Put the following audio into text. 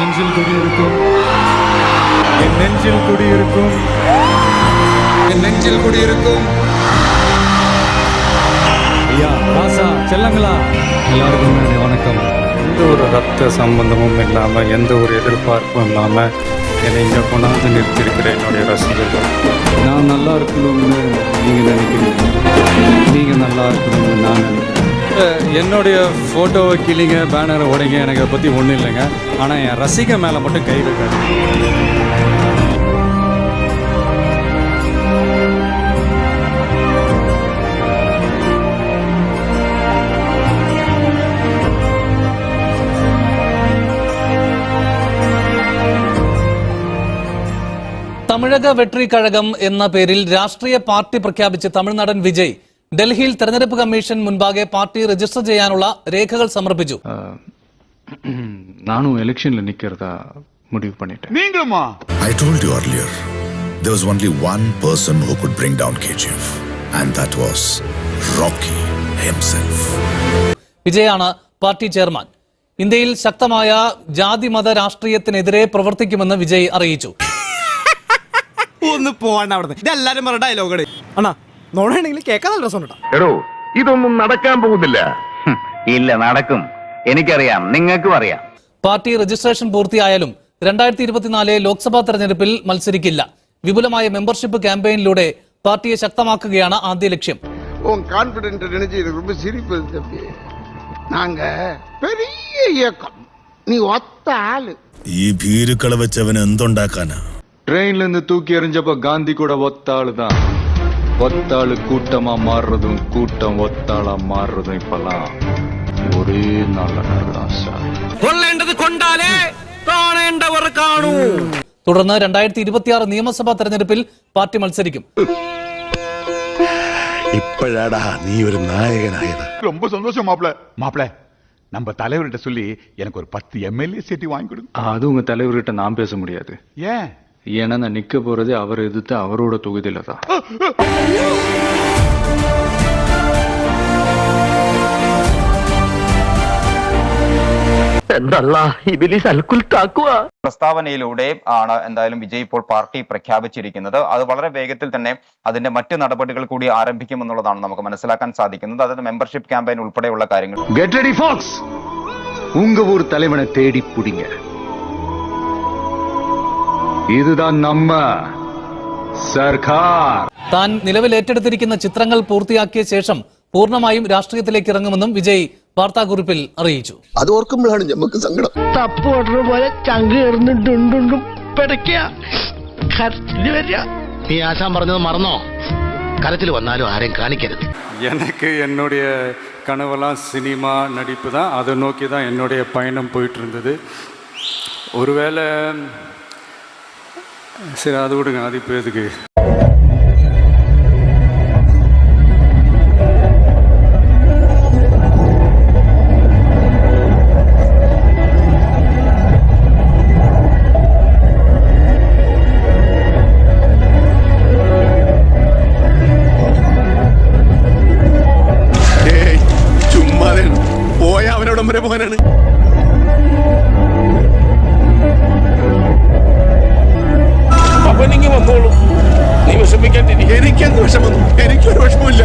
நெஞ்சில் குடியிருக்கும். என் நெஞ்சில் குடியிருக்கும். என் நெஞ்சில் குடியிருக்கும். ஐயா ராசா செல்லங்களா? எல்லாருக்கும் என்னுடைய வணக்கம். எந்த ஒரு ரத்த சம்பந்தமும் இல்லாமல் எந்த ஒரு எதிர்பார்ப்பும் இல்லாமல் என்னை இங்கே கொண்டாந்து நிறுத்தியிருக்கிற என்னுடைய ரசிகர்கள். நான் நல்லா இருக்கணும்னு நீங்கள் நினைக்கிறீங்க என்னுடைய ஃபோட்டோவை கிளிங்க பேனரை உடைங்க எனக்கு அதை பற்றி ஒன்றும் இல்லைங்க ஆனால் என் ரசிக மேலே மட்டும் கை வைக்காது തമിഴക വെട്രി കഴകം എന്ന പേരിൽ രാഷ്ട്രീയ പാർട്ടി പ്രഖ്യാപിച്ച് തമിഴ്നടൻ വിജയ് ഡൽഹിയിൽ തെരഞ്ഞെടുപ്പ് കമ്മീഷൻ മുൻപാകെ പാർട്ടി രജിസ്റ്റർ ചെയ്യാനുള്ള രേഖകൾ സമർപ്പിച്ചു நானும் எலெக்ஷனில் நிற்கிறதா முடிவு பண்ணிட்டேன் நீங்களுமா I told you earlier, there was only one person who could bring down KGF, and that was Rocky himself. വിജയാണ് party chairman ഇന്ത്യയിൽ ശക്തമായ ജാതി മത രാഷ്ട്രീയത്തിനെതിരെ പ്രവർത്തിക്കുമെന്ന് വിജയ് അറിയിച്ചു ഒന്ന് പോവാണ്ട് അവിടെ ഇതെല്ലാരും പറഞ്ഞ ഡയലോഗാണ് അണ്ണാ നോടാണെങ്കിൽ കേൾക്കാൻ നല്ല രസം കേട്ടോ എടോ ഇതൊന്നും നടക്കാൻ പോകുന്നില്ല ഇല്ല നടക്കും എനിക്കറിയാം നിങ്ങൾക്കും അറിയാം പാർട്ടി രജിസ്ട്രേഷൻ പൂർത്തിയായാലും രണ്ടായിരത്തി ഇരുപത്തിനാല് ലോക്സഭാ തെരഞ്ഞെടുപ്പിൽ മത്സരിക്കില്ല വിപുലമായ മെമ്പർഷിപ്പ് ക്യാമ്പയിനിലൂടെ പാർട്ടിയെ ശക്തമാക്കുകയാണ് ആദ്യ ലക്ഷ്യം உன் கான்பிடென்ட் நினைச்சு எனக்கு ரொம்ப சிரிப்பு வருது தம்பி நாங்க பெரிய இயக்கம் நீ ஒத்த ஆளு ഈ ഭീരുക്കളെ വെച്ചവൻ എന്തുണ്ടാക്കാനാ ட்ரெயின்லேருந்து தூக்கி எறிஞ்சப்ப காந்தி கூட ஒத்தாளு தான் ஒத்தாளு கூட்டமா மாறுறதும் கூட்டம் ஒத்தாளா மாறுறதும் இப்பெல்லாம் ஒரே நாள்ல நடக்குதான் சார் കൊള്ളേണ്ടത് കൊണ്ടാലേ കാണേണ്ടവർ കാണൂ തുടർന്ന് രണ്ടായിരത്തി ഇരുപത്തിയാറ് നിയമസഭാ തെരഞ്ഞെടുപ്പിൽ പാർട്ടി മത്സരിക്കും இப்பழாடா நீ ஒரு நாயகனாயது ரொம்ப சந்தோஷம் மாப்பிள மாப்பிள நம்ம தலைவர்கிட்ட சொல்லி எனக்கு ஒரு பத்து எம்எல்ஏ சீட்டி வாங்கி கொடுங்க அது உங்க தலைவர்கிட்ட நான் பேச முடியாது ஏன் ஏன்னா நான் நிக்க போறதே அவரை எதிர்த்து அவரோட தொகுதியில தான் പ്രസ്താവനയിലൂടെ ആണ് എന്തായാലും വിജയ് ഇപ്പോൾ പാർട്ടി പ്രഖ്യാപിച്ചിരിക്കുന്നത് അത് വളരെ വേഗത്തിൽ തന്നെ അതിന്റെ മറ്റ് നടപടികൾ കൂടി ആരംഭിക്കുമെന്നുള്ളതാണ് നമുക്ക് മനസ്സിലാക്കാൻ സാധിക്കുന്നത് അതായത് മെമ്പർഷിപ്പ് ക്യാമ്പയിൻ ഉൾപ്പെടെയുള്ള കാര്യങ്ങൾ கெட் ரெடி ஃபாக்ஸ் உங்க ஊர் தலைவனை தேடி புடிங்க இதுதான் நம்ம சர்க்கார் താൻ നിലവിൽ ഏറ്റെടുത്തിരിക്കുന്ന ചിത്രങ്ങൾ പൂർത്തിയാക്കിയ ശേഷം പൂർണ്ണമായും രാഷ്ട്രീയത്തിലേക്ക് ഇറങ്ങുമെന്നും വിജയ് വാർത്താക്കുറിപ്പിൽ അറിയിച്ചു அது ஓர்க்கும்போது நமக்கு சங்கடம் തപ്പ് ഓടുന്ന പോലെ ചങ്ക് കയറുന്നുണ്ടുണ്ടുണ്ടും പിടയ്ക്ക കരച്ചില് വരിക നീ ആശാൻ പറഞ്ഞത് മറന്നോ കരച്ചിൽ വന്നാലും ആരെയും കാണിക്കരുത് எனக்கு என்னுடைய கனவெல்லாம் சினிமா நடிப்பு தான் அதை நோக்கி தான் என்னுடைய பயணம் போயிட்டு இருந்தது ஒருவேளை சரி அது விடுங்க அது இப்போ எதுக்கு ഏയ് ചുമ്മാതെ പോയ അവനോടം വരെ പോകാനാണ് അപ്പൊ നിങ്ങ വന്നോളൂ. നീ വിഷമിക്കാണ്ടിരി എനിക്കെന്ത് വിഷമം? എനിക്കൊരു വിഷമമില്ല